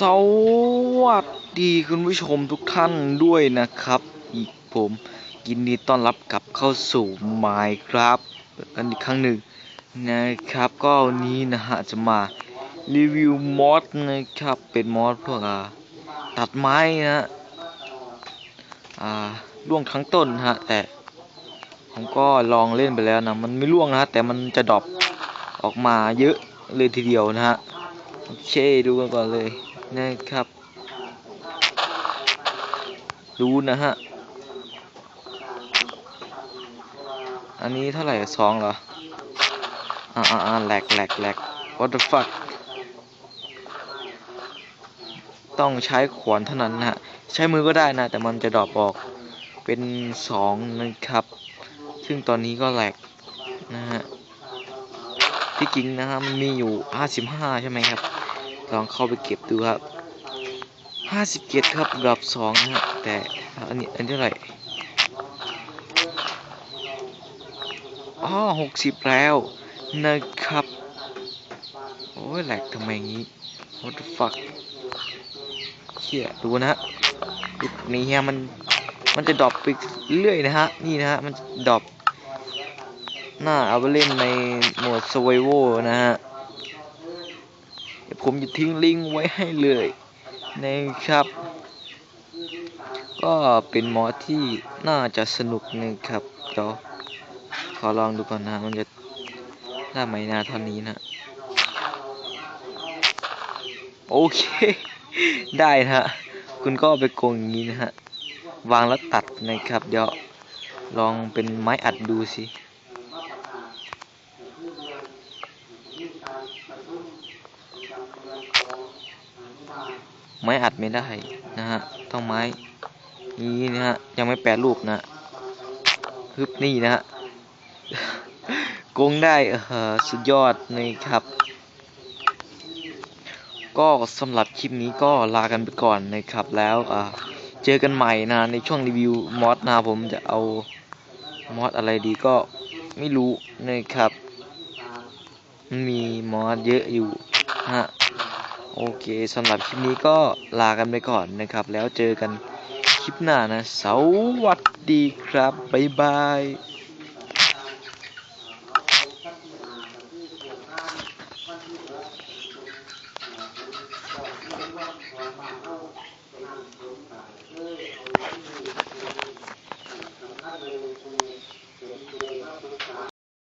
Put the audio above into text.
สวัสดีคุณผู้ชมทุกท่านด้วยนะครับ อีกผมยินดีต้อนรับกลับเข้าสู่ Minecraft กันอีกครั้งหนึ่งนะครับก็วันนี้นะฮะจะมารีวิวมอดนะครับเป็นมอดพวกอ่าตัดไม้นะฮะอ่าร่วงทั้งต้นฮะแต่ผมก็ลองเล่นไปแล้วนะมันไม่ร่วงนะฮะแต่มันจะดรอปออกมาเยอะเลยทีเดียวนะฮะ โอเคดูกันก่อนเลยนะครับดูนะฮะ อันนี้เท่าไหร่สองเหรอ อ่าอ่าอ่าแหลกแหลกแหลก what the fuck ต้องใช้ขวานเท่านั้นนะฮะ ใช้มือก็ได้นะ แต่มันจะดรอปออกเป็นสองนะครับ ซึ่งตอนนี้ก็แหลกนะฮะที่จริงนะฮะมันมีอยู่ 55 ใช่ไหมครับ ลองเข้าไปเก็บดูครับ57ครับดรอป2นะฮะแต่อันนี้อันนี้เท่าไหร่อ๋อ60แล้วนะครับ โอ้ยแหลกทำไมงี้ what the fuck เชี่ยดูนะฮะจุดนี้ฮะมันมันจะดรอปไปเรื่อยนะฮะ นี่นะฮะ มันดรอปน่าเอาไปเล่นในโหมด survival นะฮะ ผมจะทิ้งลิงก์ไว้ให้เลยนะครับ ก็เป็นมอดที่น่าจะสนุกนะครับเดี๋ยวขอลองดูก่อนนะมันจะได้ไหมนะเท่านี้นะ โอเค ได้นะฮะคุณก็ไปโกงอย่างนี้นะฮะ วางแล้วตัดนะครับ เดี๋ยวลองเป็นไม้อัดดูสิ ไม้อัดไม่ได้นะฮะต้องไม้นี้นะฮะยังไม่แปรรูปนะฮึบนี่นะฮะโกงได้เออสุดยอดนะครับ ก็สำหรับคลิปนี้ก็ลากันไปก่อนนะครับแล้วอ่าเจอกันใหม่นะในช่วงรีวิวมอดนะผมจะเอามอดอะไรดีก็ไม่รู้นะครับ มีมอดเยอะอยู่ฮะ โอเคสำหรับคลิปนี้ก็ลากันไปก่อนนะครับ แล้วเจอกันคลิปหน้านะ สวัสดีครับ บ๊ายบาย